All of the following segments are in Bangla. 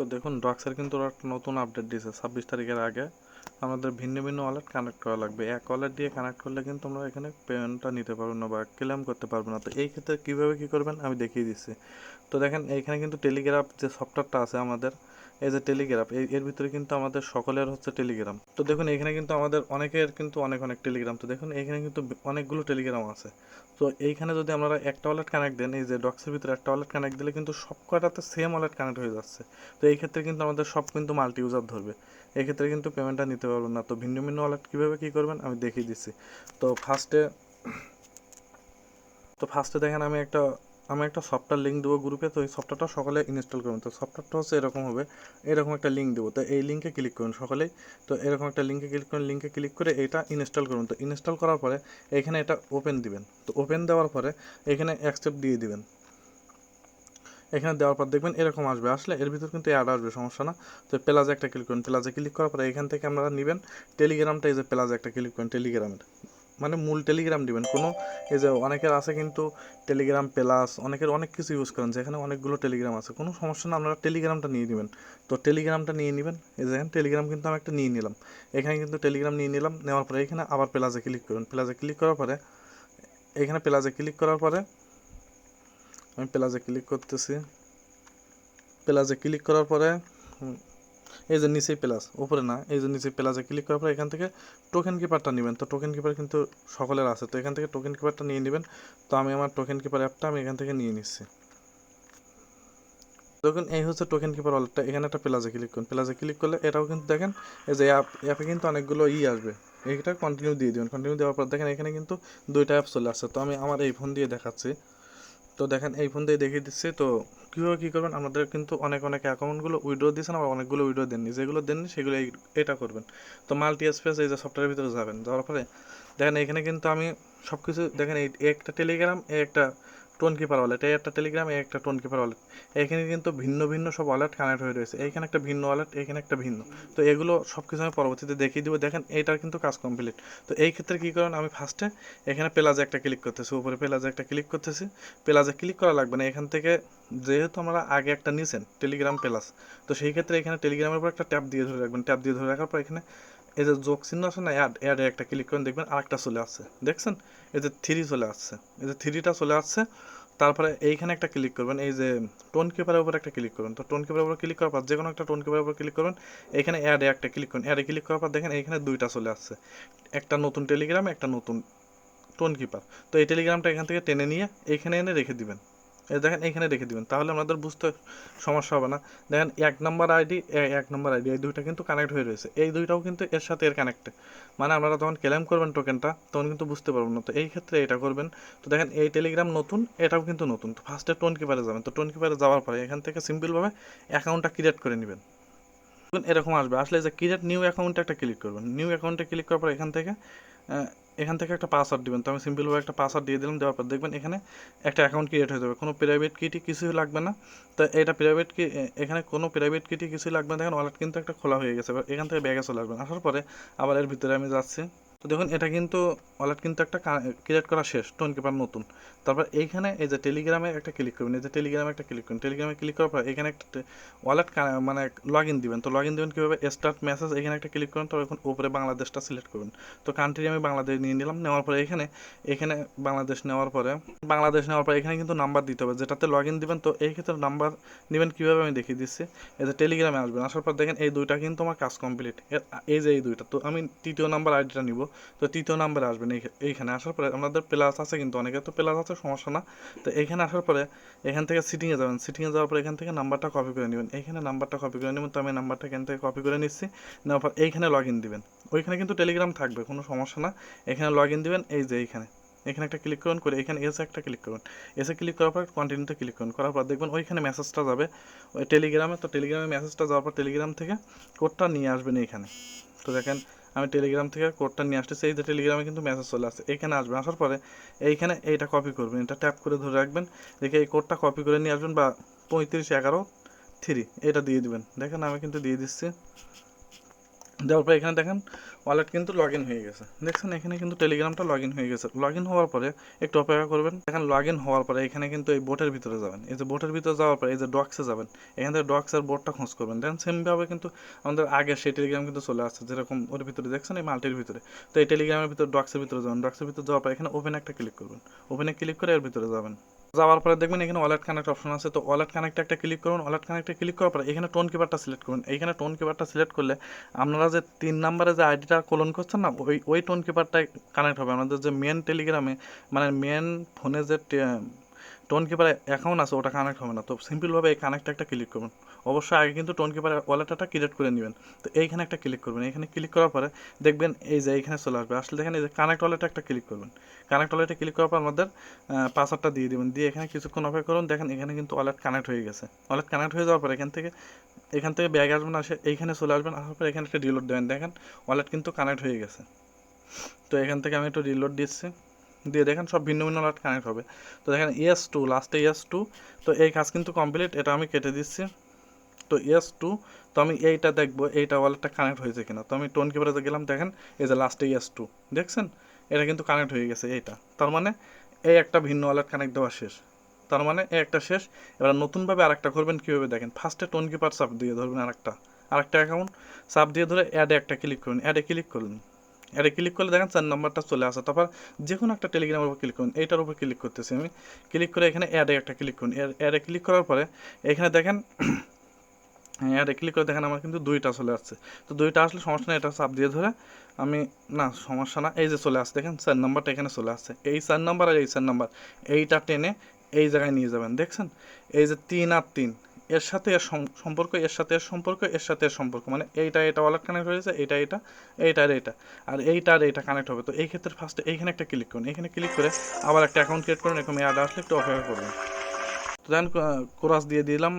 তো দেখুন ডক্সের কিন্তু ওরা একটা নতুন আপডেট দিয়েছে। ছাব্বিশ তারিখের আগে আমাদের ভিন্ন ভিন্ন ওয়ালেট কানেক্ট করা লাগবে। এক ওয়ালেট দিয়ে কানেক্ট করলে কিন্তু আমরা এখানে পেমেন্টটা নিতে পারব না বা ক্লেম করতে পারব না। তো এই ক্ষেত্রে কীভাবে কী করবেন? আমি দেখিয়ে দিচ্ছি। তো দেখেন, এইখানে কিন্তু টেলিগ্রাফ যে সফটওয়্যারটা আছে আমাদের এই যে টেলিগ্রাম এর ভিতরে কিন্তু আমাদের সকলের হচ্ছে টেলিগ্রাম তো দেখুন, এখানে কিন্তু আমাদের অনেকের কিন্তু অনেক অনেক টেলিগ্রাম তো দেখুন, এখানে কিন্তু অনেকগুলো টেলিগ্রাম আছে। তো এইখানে যদি আমরা একটা ওয়ালেট কানেক্ট দেন, এই যে ডক্সের ভিতরে একটা ওয়ালেট কানেক্ট দিলে কিন্তু সব কটাতে সেম ওয়ালেট কানেক্ট হয়ে যাচ্ছে। তো এই ক্ষেত্রে কিন্তু আমাদের সব কিন্তু মাল্টি ইউজার ধরবে। এই ক্ষেত্রে কিন্তু পেমেন্টটা নিতে পারবেন না। তো ভিন্ন ভিন্ন ওয়ালেট কীভাবে কী করবেন, আমি দেখিয়ে দিচ্ছি। তো ফার্স্টে তো ফার্স্টে দেখেন, আমি একটা আমি একটা সফটওয়্যার লিঙ্ক দেবো গ্রুপে তো এই সফটওয়্যারটা সকলে ইনস্টল করুন তো সফটওয়্যারটা হচ্ছে এরকম হবে, এরকম একটা লিঙ্ক দেবো। তো এই লিঙ্কে ক্লিক করুন সকলেই। তো এরকম একটা লিঙ্কে ক্লিক করুন লিঙ্কে ক্লিক করে এটা ইনস্টল করুন। তো ইনস্টল করার পরে এখানে এটা ওপেন দিবেন। তো ওপেন দেওয়ার পরে এখানে অ্যাকসেপ্ট দিয়ে দিবেন। এখানে দেওয়ার পর দেখবেন এরকম আসবে। আসলে এর ভিতর কিন্তু অ্যাড আসবে, সমস্যা না। তো প্লাজে একটা ক্লিক করুন। প্লাজে ক্লিক করার পরে এখান থেকে আপনারা নেবেন। টেলিগ্রামটা এই যে প্লাজে একটা ক্লিক করুন টেলিগ্রামের মানে মূল টেলিগ্রাম দিবেন। কোনো এই যে অনেকের আছে কিন্তু টেলিগ্রাম প্লাস অনেকের অনেক কিছু ইউজ করেন, যেখানে অনেকগুলো টেলিগ্রাম আছে। কোনো সমস্যা না, আপনারা টেলিগ্রামটা নিয়ে নেবেন। তো টেলিগ্রামটা নিয়ে নেবেন, এই দেখেন টেলিগ্রাম কিন্তু আমি একটা নিয়ে নিলাম। এখানে কিন্তু টেলিগ্রাম নিয়ে নিলাম, নেওয়ার পরে এখানে আবার প্লাজে ক্লিক করুন। প্লাজে ক্লিক করার পরে, এখানে প্লাজে ক্লিক করার পরে, আমি প্লাজে ক্লিক করতেছি। প্লাজে ক্লিক করার পরে এই যে নিচে প্লাস, উপরে না, এই যে নিচে প্লাসে ক্লিক করার পরে এখান থেকে টোকেন কিপারটা নেবেন। তো টোকেন কিপার কিন্তু সকলের আছে, তো এখান থেকে টোকেন কিপারটা নিয়ে নেবেন। তো আমি আমার টোকেন কিপার অ্যাপটা আমি এখান থেকে নিয়ে নিচ্ছি। দেখুন, এই হচ্ছে টোকেন কিপার ওয়ালেটটা এখানে একটা প্লাসে ক্লিক করুন। প্লাসে ক্লিক করলে এটাও কিন্তু দেখেন, এই যে অ্যাপ অ্যাপে কিন্তু অনেকগুলো ই আসবে। এইটা কন্টিনিউ দিয়ে দিবেন। কন্টিনিউ দেওয়ার পর দেখেন, এখানে কিন্তু দুইটা অ্যাপ চলে আসছে। তো আমি আমার এই ফোন দিয়ে দেখাচ্ছি। তো দেখেন, এই ফোন দিয়ে দেখিয়ে দিচ্ছি। তো কীভাবে কী করবেন? আমাদের কিন্তু অনেক অনেক অ্যাকাউন্টগুলো উইড্রো দিয়েছেন আবার অনেকগুলো উইড্রো দেননি। যেগুলো দেননি, সেগুলো এটা করবেন। তো মাল্টি স্পেস এই যে সফটওয়্যারের ভিতরে যাবেন। যাওয়ার পরে দেখেন, এখানে কিন্তু আমি সব কিছু দেখেন, এই একটা টেলিগ্রাম একটা টোন কিপার ওয়ালেট এই একটা টেলিগ্রাম এই একটা টোন কিপার ওয়ালেট এখানে কিন্তু ভিন্ন ভিন্ন সব ওয়ালেট কানেক্ট হয়ে রয়েছে। এইখানে একটা ভিন্ন ওয়ালেট এখানে একটা ভিন্ন। তো এগুলো সব কিছু আমি পরবর্তীতে দেখিয়ে দিব। দেখেন এটার কিন্তু কাজ কমপ্লিট তো এই ক্ষেত্রে কী করেন, আমি ফার্স্টে এখানে প্লাজে একটা ক্লিক করতেছি। উপরে প্লাজে একটা ক্লিক করতেছি। প্লাজে ক্লিক করা লাগবে না। এখান থেকে যেহেতু আমরা আগে একটা নিয়েছেন টেলিগ্রাম প্লাস তো সেই ক্ষেত্রে এখানে টেলিগ্রামের উপর একটা ট্যাপ দিয়ে ধরে রাখবেন। ট্যাপ দিয়ে ধরে রাখার পর এখানে এই যে যোগ চিহ্ন আছে না অ্যাড অ্যাডে একটা ক্লিক করেন, দেখবেন আরেকটা চলে আসছে। দেখছেন? এই যে থ্রি চলে আসছে। এই যে থ্রিটা চলে আসছে, তারপরে এইখানে একটা ক্লিক করবেন। এই যে টোন কিপারের উপর একটা ক্লিক করবেন তো টোন কিপারের উপর ক্লিক করার পর যে কোনো একটা টোন কিপারের উপর ক্লিক করবেন এখানে অ্যাডে একটা ক্লিক করুন। অ্যাডে ক্লিক করার পর দেখেন এইখানে দুইটা চলে আসছে। একটা নতুন টেলিগ্রাম একটা নতুন টোন কিপার তো এই টেলিগ্রামটা এখান থেকে টেনে নিয়ে এইখানে এনে রেখে দিবেন। দেখেন এইখানে রেখে দিবেন। তাহলে আমাদের বুঝতে সমস্যা হবে না। দেখেন এক নম্বর আইডি এক নম্বর আইডি, এই দুইটা কিন্তু কানেক্ট হয়ে রয়েছে। এই দুইটাও কিন্তু এর সাথে এর কানেক্টে মানে আপনারা যখন ক্লেম করবেন টোকেনটা তখন কিন্তু বুঝতে পারবেন না। তো এই ক্ষেত্রে এটা করবেন। তো দেখেন এই টেলিগ্রাম নতুন, এটাও কিন্তু নতুন। তো ফার্স্টে টোন কিপারে যাবেন। তো টোন কিপারে যাওয়ার পরে এখান থেকে সিম্পলভাবে অ্যাকাউন্টটা ক্রিয়েট করে নেবেন। এরকম আসবে। আসলে যে ক্রিয়েট নিউ অ্যাকাউন্টে একটা ক্লিক করবেন। নিউ অ্যাকাউন্টে ক্লিক করার পর এখান থেকে এখান থেকে একটা পাসওয়ার্ড দিবেন। তো আমি সিম্পলভাবে একটা পাসওয়ার্ড দিয়ে দিলাম, দেওয়ার পর দেখবেন এখানে একটা অ্যাকাউন্ট ক্রিয়েট হয়ে যাবে। কোনো প্রাইভেট কিটি কিছুই লাগবে না। তো এটা প্রাইভেট কি এখানে কোনো প্রাইভেট কিটি কিছুই লাগবে না। দেখেন ওয়ালেট কিন্তু একটা খোলা হয়ে গেছে, এবার এখান থেকে ব্যাগে চলে আসবেন। আসার পরে আবার এর ভিতরে আমি যাচ্ছি। তো দেখুন, এটা কিন্তু ওয়ালেট কিন্তু একটা ক্রিয়েট করা শেষ টোন কিপার নতুন। তারপর এইখানে এই যে টেলিগ্রামে একটা ক্লিক করবেন, এই যে টেলিগ্রামে একটা ক্লিক করুন টেলিগ্রামে ক্লিক করার পর এখানে একটা ওয়ালেট মানে লগ ইন দিবেন। তো লগ ইন দিবেন কীভাবে? স্টার্ট মেসেজ এখানে একটা ক্লিক করুন তো এখন উপরে বাংলাদেশটা সিলেক্ট করবেন তো কান্ট্রি আমি বাংলাদেশ নিয়ে নিলাম, নেওয়ার পরে এখানে এখানে বাংলাদেশ নেওয়ার পরে, বাংলাদেশ নেওয়ার পরে এখানে কিন্তু নাম্বার দিতে হবে। যেটাতে লগ ইন দিবেন, তো এই ক্ষেত্রে নাম্বার নেবেন কীভাবে আমি দেখিয়ে দিচ্ছি। এই যে টেলিগ্রামে আসবেন, আসার পর দেখেন এই দুইটা কিন্তু আমার কাজ কমপ্লিট এই যে এই দুইটা, তো আমি তৃতীয় নাম্বার আইডিটা নিব। তো তৃতীয় নাম্বারে আসবেন এই- এইখানে। আসার পরে আমাদের প্লাস আছে কিন্তু অনেকের তো প্লাস আছে, সমস্যা না। তো এখানে আসার পরে এখান থেকে সিটিংয়ে যাবেন। সিটিংয়ে যাওয়ার পরে এখান থেকে নাম্বারটা কপি করে নেবেন। এইখানে নাম্বারটা কপি করে নেবেন। তো আমি নাম্বারটা এখান থেকে কপি করে নিচ্ছি। নেওয়ার পর এইখানে লগ ইন দিবেন। ওইখানে কিন্তু টেলিগ্রাম থাকবে, কোনো সমস্যা না। এখানে লগ ইন দিবেন, এই যে এইখানে। এখানে একটা ক্লিক করুন, করে এখানে এসে একটা ক্লিক করুন। এসে ক্লিক করার পর কন্টিনিউতে ক্লিক করুন। করার পর দেখবেন ওইখানে মেসেজটা যাবে। ওই টেলিগ্রামে তো টেলিগ্রামে মেসেজটা যাওয়ার পর টেলিগ্রাম থেকে কোডটা নিয়ে আসবেন এইখানে। তো দেখেন আমি টেলিগ্রাম থেকে কোডটা নিয়ে আসতেছি। এই যে টেলিগ্রামে কিন্তু মেসেজ চলে আসছে। এখানে আসবেন, আসার পরে এইখানে এইটা কপি করবেন। এটা ট্যাপ করে ধরে রাখবেন। দেখে এই কোডটা কপি করে নিয়ে আসবেন বা পঁয়ত্রিশ এগারো থ্রি এটা দিয়ে দিবেন। দেখেন আমি কিন্তু দিয়ে দিচ্ছি। দেওয়ার পরে এখানে দেখেন ওয়ালেট কিন্তু লগ ইন হয়ে গেছে। দেখছেন, এখানে কিন্তু টেলিগ্রামটা লগ ইন হয়ে গেছে। লগ ইন হওয়ার পরে একটু অপেক্ষা করবেন। এখানে লগ ইন হওয়ার পরে এখানে কিন্তু এই বোটের ভিতরে যাবেন। এই যে বোটের ভিতরে যাওয়ার পরে এই যে ডক্সে যাবেন। এখান থেকে ডক্সের বোর্ডটা খোঁজ করবেন। দেখেন সেমভাবে কিন্তু আমাদের আগে সেই টেলিগ্রাম কিন্তু চলে আসছে, যেরকম ওর ভিতরে দেখছেন এই মাল্টির ভিতরে। তো এই টেলিগ্রামের ভিতরে ডক্সের ভিতরে যাবেন। ডক্সের ভিতরে যাওয়ার পরে এখানে ওপেন একটা ক্লিক করবেন। ওপেনে ক্লিক করে এর ভিতরে যাবেন। যাওয়ার পরে দেখবেন এখানে ওয়ালেট কানেক্ট অপশন আছে। তো ওয়ালেট কানেক্টে একটা ক্লিক করুন। ওয়ালেট কানেক্টে ক্লিক করার পরে এখানে টোন কিপারটা সিলেক্ট করুন। এখানে টোন কিপারটা সিলেক্ট করলে আপনারা যে তিন নাম্বারে যে আইডিটা কলন করছেন না, ওই ওই টোন কিপারটাই কানেক্ট হবে। আমাদের যে মেন টেলিগ্রামে মানে মেন ফোনে যে টোন কিপারে অ্যাকাউন্ট আছে, ওটা কানেক্ট হবে না। তো সিম্পলভাবে এই কানেক্টে একটা ক্লিক করবেন অবশ্যই আগে কিন্তু টোন কিপার ওয়ালেটটা ক্রিয়েট করে নেবেন। তো এইখানে একটা ক্লিক করবেন। এইখানে ক্লিক করার পরে দেখবেন এই যে এইখানে চলে আসবে। আসলে দেখেন এই যে কানেক্ট ওয়ালেটে একটা ক্লিক করবেন কানেক্ট ওয়ালেটে ক্লিক করার পর আমাদের পাসওয়ার্ডটা দিয়ে দেবেন। দিয়ে এখানে কিছুক্ষণ অপেক্ষা করুন। দেখেন এখানে কিন্তু ওয়ালেট কানেক্ট হয়ে গেছে। ওয়ালেট কানেক্ট হয়ে যাওয়ার পর এখান থেকে এখান থেকে ব্যাগ আসবেন আসে এইখানে চলে আসবেন। আসার পর এখানে একটা রিলোড দেবেন। দেখেন ওয়ালেট কিন্তু কানেক্ট হয়ে গেছে। তো এখান থেকে আমি একটু রিলোড দিচ্ছি। দিয়ে দেখেন সব ভিন্ন ভিন্ন লাইট কানেক্ট হবে। তো দেখেন এস টু লাস্টে এস টু তো এই কাজ কিন্তু কমপ্লিট এটা আমি কেটে দিচ্ছি। তো এস টু তো আমি এইটা দেখব, এইটা ওয়ালেটটা কানেক্ট হয়েছে কিনা। তো আমি টোন কিপারে গেলাম, দেখেন এই যে লাস্টে এস টু দেখছেন? এটা কিন্তু কানেক্ট হয়ে গেছে এইটা। তার মানে এই একটা ভিন্ন ওয়ালেট কানেক্ট দেওয়া শেষ। তার মানে এই একটা শেষ। এবার নতুনভাবে আরেকটা করবেন কীভাবে দেখেন? ফার্স্টে টোন কিপার সাপ দিয়ে ধরবেন আরেকটা। আরেকটা অ্যাকাউন্ট সাপ দিয়ে ধরে অ্যাডে একটা ক্লিক করুন। অ্যাডে ক্লিক করুন। এটা ক্লিক করলে দেখেন চার নাম্বারটা চলে আসে। তারপর যে কোনো একটা টেলিগ্রামের উপর ক্লিক করুন, এইটার উপর ক্লিক করতেছি আমি। ক্লিক করে এখানে অ্যাডে একটা ক্লিক করুন। অ্যাডে ক্লিক করার পরে এখানে দেখেন অ্যাডে ক্লিক করে দেখেন আমার কিন্তু দুইটা চলে আসছে। তো দুইটা আসলে সমস্যা নেই, এটা চাপ দিয়ে ধরে আমি, না, সমস্যা না, এই যে চলে আসছে। দেখেন চার নাম্বারটা এখানে চলে আসছে। এই চার নাম্বার আর এই চার নাম্বার এইটা টেনে এই জায়গায় নিয়ে যাবেন। দেখছেন? এই যে তিন আর তিন এর সাথে এর সম্পর্ক, এর সাথে এর সম্পর্ক, এর সাথে এর সম্পর্ক। মানে এইটা, এটা ওয়ালেট কানেক্ট হয়েছে এইটা এটা এইটা আর এইটা। আর এইটা আর এইটা কানেক্ট হবে। তো এই ক্ষেত্রে ফার্স্টে এইখানে একটা ক্লিক করুন। এখানে ক্লিক করে আবার একটা অ্যাকাউন্ট ক্রিয়েট করুন। এরকম অ্যাড আসলে একটু অপেক্ষা করবেন। তো দেন কোরাস দিয়ে দিলাম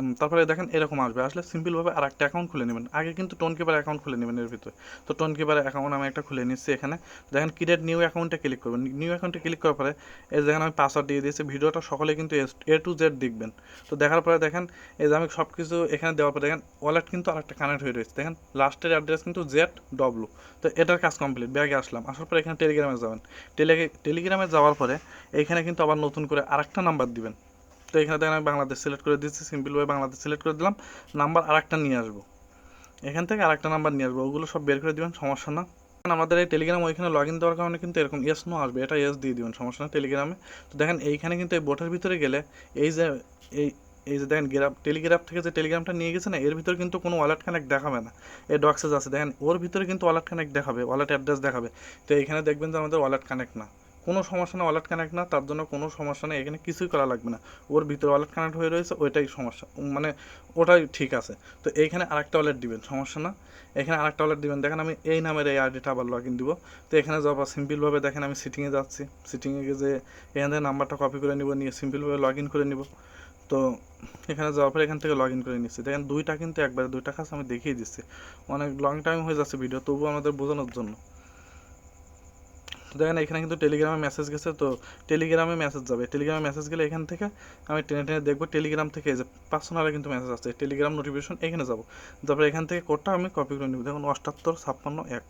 উম, তারপরে দেখেন এরকম আসবে। আসলে সিম্পলভাবে আর একটা অ্যাকাউন্ট খুলে নেবেন। আগে কিন্তু টোন কিপার অ্যাকাউন্ট খুলে নেবেন এর ভিতরে। তো টোন কিপার অ্যাকাউন্ট আমি একটা খুলে নিচ্ছি এখানে। দেখেন ক্রিয়েট নিউ অ্যাকাউন্টে ক্লিক করবেন। নিউ অ্যাকাউন্টে ক্লিক করার পরে এই দেখেন আমি পাসওয়ার্ড দিয়ে দিয়েছি ভিডিওটা সকলে কিন্তু এ টু জেড দেখবেন। তো দেখার পরে দেখেন এই যে আমি সব কিছু এখানে দেওয়ার পরে দেখেন ওয়ালেট কিন্তু আরেকটা কানেক্ট হয়ে রয়েছে। দেখেন লাস্টের অ্যাড্রেস কিন্তু জেড ডব্লু তো এটার কাজ কমপ্লিট ব্যাগে আসলাম। আসার পরে এখানে টেলিগ্রামে যাবেন। টেলি টেলিগ্রামে যাওয়ার পরে এইখানে কিন্তু আবার নতুন করে আরেকটা নাম্বার দিবেন। তো এখানে দেখেন আমি বাংলাদেশ সিলেক্ট করে দিচ্ছি সিম্পলভাবে বাংলাদেশ সিলেক্ট করে দিলাম। নাম্বার আরেকটা নিয়ে আসব। এখান থেকে আরেকটা নাম্বার নিয়ে আসব, ওগুলো সব বের করে দিবেন, সমস্যা না। আমাদের এই টেলিগ্রাম ওইখানে লগ ইন দেওয়ার কারণে কিন্তু এরকম এস নো আসবে, এটা এস দিয়ে দিবেন, সমস্যা না টেলিগ্রামে তো দেখেন এইখানে কিন্তু এই বোটের ভিতরে গেলে এই যে, এই এই যে দেখেন গ্রাফ টেলিগ্রাফ থেকে যে টেলিগ্রামটা নিয়ে গেছে না, এর ভিতরে কিন্তু কোনো ওয়ালেট কানেক্ট দেখাবে না। এই ডক্সেস আছে, দেখেন ওর ভিতরে কিন্তু ওয়ালেট কানেক্ট দেখাবে ওয়ালেট অ্যাড্রেস দেখাবে। তো এখানে দেখবেন যে আমাদের ওয়ালেট কানেক্ট না। কোনো সমস্যা না ওয়ালেট কানেক্ট না, তার জন্য কোনো সমস্যা নেই, এখানে কিছুই করা লাগবে না। ওর ভিতরে ওয়ালেট কানেক্ট হয়ে রয়েছে, ওইটাই সমস্যা। মানে ওটাই ঠিক আছে। তো এইখানে আরেকটা ওয়ালেট দিবেন, সমস্যা না? এখানে আরেকটা ওয়ালেট দিবেন। দেখেন আমি এই নামের এই আইডিটা আবার লগ ইন দিব। তো এখানে পর সিম্পলভাবে দেখেন আমি সিটিংয়ে যাচ্ছি। সিটিংয়ে গিয়ে যে এখান থেকে নাম্বারটা কপি করে নিব, নিয়ে সিম্পলভাবে লগ ইন করে নিব। তো এখানে যাওয়ার পরে এখান থেকে লগ ইন করে নিচ্ছি। দেখেন দুইটা কিন্তু একবারে, দুইটা কাজ আমি দেখিয়ে দিচ্ছি। অনেক লং টাইম হয়ে যাচ্ছে ভিডিও তবুও আমাদের বোঝানোর জন্য। দেখেন এখানে কিন্তু টেলিগ্রামে মেসেজ গেছে, তো টেলিগ্রামে মেসেজ যাবে। টেলিগ্রামে মেসেজ গেলে এখান থেকে আমি টেনে টেনে দেখব টেলিগ্রাম থেকে যে পার্সোনালে কিন্তু মেসেজ আসছে টেলিগ্রাম নোটিফিকেশন এখানে যাব। তারপরে এখান থেকে কোডটা আমি কপি করে নিব। দেখুন অষ্টাত্তর ছাপ্পান্ন এক।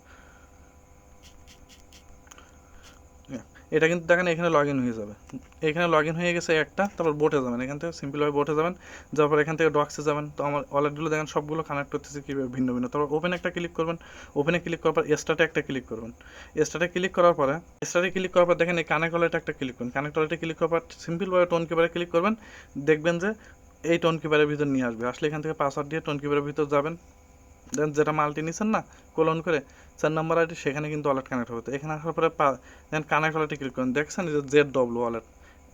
এটা কিন্তু দেখেন এখানে লগ ইন হয়ে যাবে। এখানে লগ ইন হয়ে গেছে একটা, তারপর বোটে যাবেন। এখান থেকে সিম্পলভাবে বোটে যাবেন। যাওয়ার পর এখান থেকে ডক্সে যাবেন। তো আমার ওয়ালেটগুলো দেখেন সবগুলো কানেক্ট করতেছে কীভাবে ভিন্ন ভিন্ন। তারপর ওপেন একটা ক্লিক করবেন। ওপেনে ক্লিক করার পর স্টার্টে একটা ক্লিক করবেন। স্টার্টে ক্লিক করার পরে স্টার্টে ক্লিক করার পর দেখেন এই কানেক্ট ওয়ালেটে একটা ক্লিক করুন কানেক্ট ওয়ালেটে ক্লিক করার পর সিম্পলভাবে টোন কিপারে ক্লিক করবেন। দেখবেন যে এই টোন কিপারের ভিতর নিয়ে আসবে। আসলে এখান থেকে পাসওয়ার্ড দিয়ে টোন কিপারের ভিতর যাবেন। দেন যেটা মাল্টি নিছেন না কোলন করে, চার নাম্বার আইডি, সেখানে কিন্তু ওয়ালেট কানেক্ট হবে। তো এখানে আসার পরে দেন কানেক্ট ওয়ালেটে ক্লিক করুন। দেখছেন যে জেড ডব্লু ওয়ালেট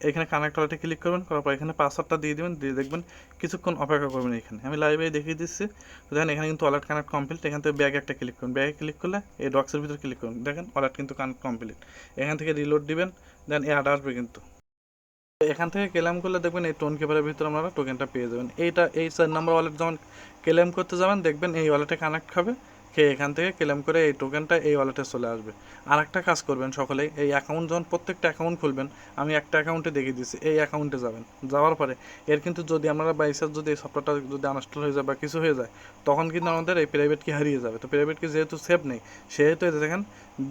এখানে কানেক্ট ওয়ালেটে ক্লিক করবেন, করার পর এখানে পাসওয়ার্ডটা দিয়ে দিবেন, দিয়ে দেখবেন কিছুক্ষণ অপেক্ষা করবেন এখানে। আমি লাইভে দেখিয়ে দিচ্ছি। দেখেন এখানে কিন্তু ওয়ালেট কানেক্ট কমপ্লিট এখান থেকে ব্যাগ একটা ক্লিক করুন। ব্যাগে ক্লিক করলে এই ডক্সের ভিতরে ক্লিক করুন। দেখেন ওয়ালেট কিন্তু কানেক্ট কমপ্লিট এখান থেকে রিলোড দিবেন, দেন অ্যাড আসবে কিন্তু। এখান থেকে ক্লেম করলে দেখবেন এই টোন কিপারের ভিতরে আপনারা টোকেনটা পেয়ে যাবেন। এইটা, এই চার নাম্বার ওয়ালেট যখন ক্লেম করতে যাবেন, দেখবেন এই ওয়ালেটে কানেক্ট হবে। খেয়ে এখান থেকে ক্লেম করে এই টোকেনটা এই ওয়ালেটে চলে আসবে। আর একটা কাজ করবেন সকলেই, এই অ্যাকাউন্ট যখন প্রত্যেকটা অ্যাকাউন্ট খুলবেন, আমি একটা অ্যাকাউন্টে দেখিয়ে দিচ্ছি, এই অ্যাকাউন্টে যাবেন। যাওয়ার পরে এর কিন্তু যদি আপনারা বাইসার যদি এই সফটওয়্যারটা যদি আনস্টল হয়ে যায় বা কিছু হয়ে যায়, তখন কিন্তু আমাদের এই প্রাইভেট কি হারিয়ে যাবে। তো প্রাইভেট কি যেহেতু সেভ নেই, সেহেতু দেখেন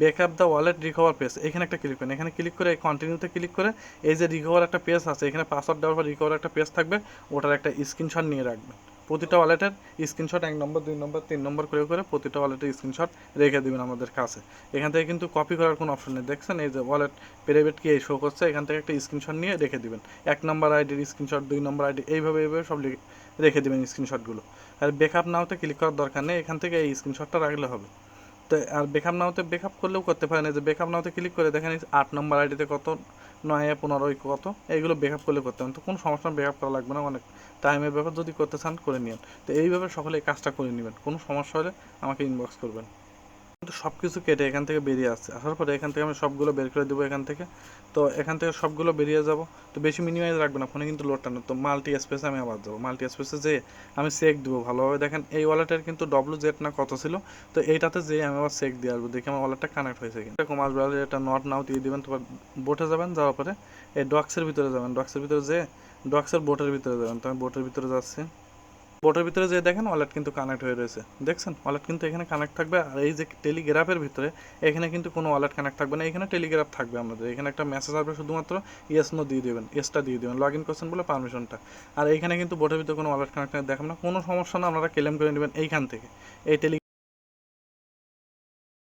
backup the wallet recover page এখানে একটা ক্লিক করেন। এখানে ক্লিক করে এই কন্টিনিউতে ক্লিক করে এই যে রিকভার একটা পেজ আছে, এখানে পাসওয়ার্ড দেওয়ার পর রিকভার একটা পেজ থাকবে, ওটার একটা স্ক্রিনশট নিয়ে রাখবেন। প্রতিটা ওয়ালেটের স্ক্রিনশট এক নম্বর দুই নম্বর তিন নম্বর করে করে প্রতিটা ওয়ালেটের স্ক্রিনশট রেখে দেবেন আমাদের কাছে। এখান থেকে কিন্তু কপি করার কোনো অপশন নেই। দেখছেন? এই যে ওয়ালেট প্রাইভেট কি এই শো করছে, এখান থেকে একটা স্ক্রিনশট নিয়ে রেখে দিবেন। এক নম্বর আইডির স্ক্রিনশট দুই নম্বর আইডি এইভাবে এইভাবে সব রেখে দেবেন স্ক্রিনশটগুলো আর ব্যাকআপ নাওতে ক্লিক করার দরকার নেই। এখান থেকে এই স্ক্রিনশটটা রাখলে হবে। তো, আর বেকআপ নাওতে বেকআপ করলেও করতে পারেন। যে বেকআপ নাওতে ক্লিক করে দেখেন আট নম্বর আইডিতে কত নয় পনেরোই কত? এইগুলো বেকআপ করলে করতে পারেন তো কোনো সমস্যা বেকআপ করা লাগবে না, অনেক টাইমের ব্যাপার। যদি করতে চান, করে নিন তো এইভাবে সকলে এই কাজটা করে নেবেন। কোনো সমস্যা হলে আমাকে ইনবক্স করবেন। কিন্তু সব কিছু কেটে এখান থেকে বেরিয়ে আসছে। আসার পরে এখান থেকে আমি সবগুলো বের করে দেবো এখান থেকে। তো এখান থেকে সবগুলো বেরিয়ে যাব। তো বেশি মিনিমাইজ রাখবে না, ফোনে কিন্তু লোডটা না। তো মাল্টি স্পেসে আমি আবার যাব। মাল্টি স্পেসে যেয়ে আমি চেক দেবো ভালোভাবে। দেখেন এই ওয়ালেটের কিন্তু ডব্লু জেড না কত ছিল? তো এইটাতে যেয়ে আমি আবার চেক দিয়ে আসব। দেখি আমার ওয়ালেটটা কানেক্ট হয়েছে কিনা। এরকম আসবে এটা নট নাও দিয়ে দিবেন। তারপর বোটে যাবেন, যাওয়ার পরে এই ডক্সের ভিতরে যাবেন। ডক্সের ভিতরে যেয়ে ডক্সের বোটের ভিতরে যাবেন। তো আমি বোটের ভিতরে যাচ্ছি। বোটের ভিতরে যে দেখেন ওয়ালেট কিন্তু কানেক্ট হয়ে রয়েছে। দেখছেন? ওয়ালেট কিন্তু এখানে কানেক্ট থাকবে আর এই যে টেলিগ্রাফের ভিতরে, এখানে কিন্তু কোনো ওয়ালেট কানেক্ট থাকবে না। এখানে টেলিগ্রাফ থাকবে আমাদের। এখানে একটা মেসেজ আসবে শুধুমাত্র ইয়েস নো দিয়ে দেবেন। এসটা দিয়ে দেবেন। লগ ইন করছেন বলে পারমিশনটা আর এখানে কিন্তু বোর্ডের ভিতরে কোনো ওয়ালেট কানেক্ট দেখেন না। কোনো সমস্যা না, আপনারা ক্লেম করে নেবেন এইখান থেকে। এই টেলি